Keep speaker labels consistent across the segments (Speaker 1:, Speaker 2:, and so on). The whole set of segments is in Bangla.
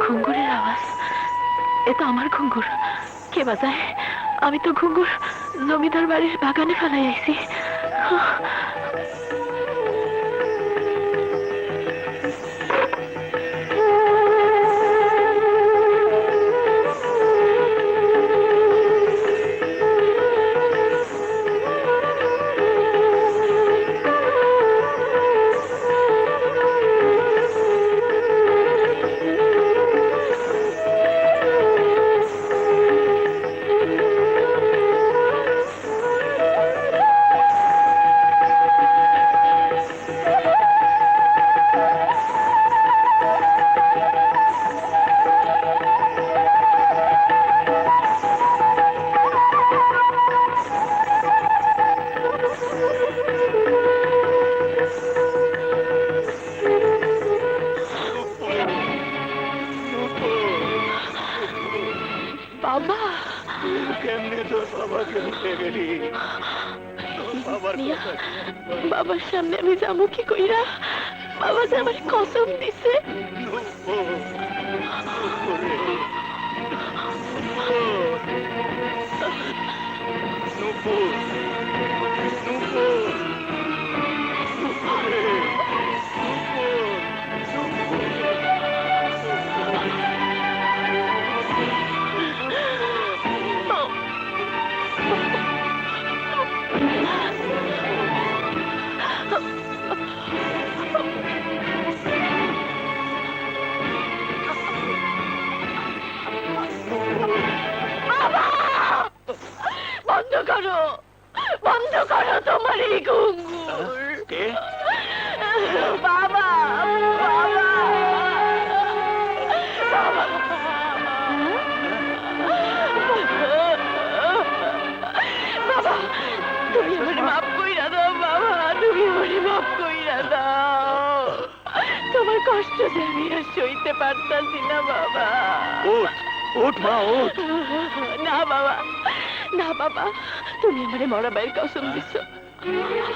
Speaker 1: ঘুঙ্গুরের আওয়াজ। এ তো আমার ঘুঙ্গুর। কে বাজায়? আমি তো ঘুঙ্গুর। জমিদার বাড়ির বাগানে ফেলাই আইছি।
Speaker 2: কেমনে তোর বাবাকে ভুলে গেলি? বাবার
Speaker 1: সামনে আমি যাব কি কইরা? বাবা যে আমার কসম দিছে।
Speaker 2: নূপুর, নূপুর
Speaker 1: তোমার এই
Speaker 2: কে?
Speaker 1: বাবা বাবা। বাবা তুমি আমারে মাফ কইরা দাও বাবা। তুমি আমারে মাফ কইরা দাও। তোমার কষ্ট যে আমি আর সইতে পারতাছি না বাবা।
Speaker 2: ওঠ ওঠ মা ওঠ
Speaker 1: না বাবা। না বাবা। তুমি আমারে মরা বাইর কসম দিছ।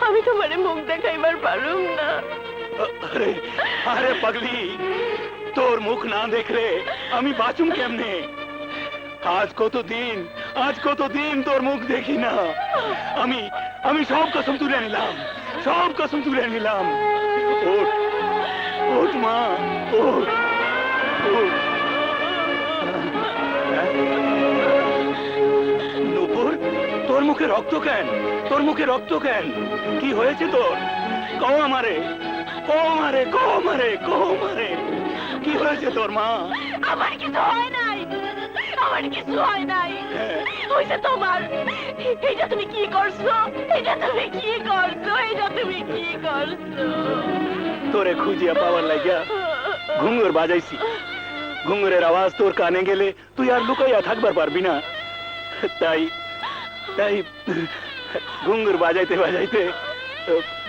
Speaker 1: আমি তোমারে মুখ দেখাইবার পারুম না।
Speaker 2: আরে আরে পাগলি, তোর মুখ না দেখলে আমি বাঁচুম কেমনে? আজ কত দিন আজ কত দিন তোর মুখ দেখি না? আমি আমি সব কসম তুলে নিলাম, সব কসম তুলে নিলাম। ওঠ ওঠ মা, ওঠ ওঠ। মুখে রক্ত কেন? তোর মুখে রক্ত কেন? কি হয়েছে তোর? কও আমারে। কও আমারে কও আমারে কও আমারে। কি হয়েছে তোর মা?
Speaker 1: আমার কিছু হয় নাই। আমার কিছু হয় নাই।
Speaker 2: হ্যাঁ।
Speaker 1: হইছে তোমার। এইটা তুমি কি করছ? এটা তুমি কি করছ? এটা তুমি কি করছ?
Speaker 2: তোরে খুঁজিয়া পাওয়ার লাগিয়া ঘুঙ্গুর বাজাইছি। ঘুঙ্গুরের আওয়াজ তোর কানে গেলে তুই আর লুকাইয়া থাকবার পারবি না। তাই তাই ঘুঙ্গুর বাজাইতে বাজাইতে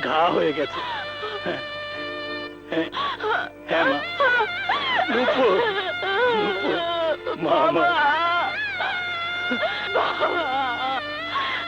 Speaker 2: ঘা হয়ে গেছে। হ্যাঁ, হ্যাঁ, মা।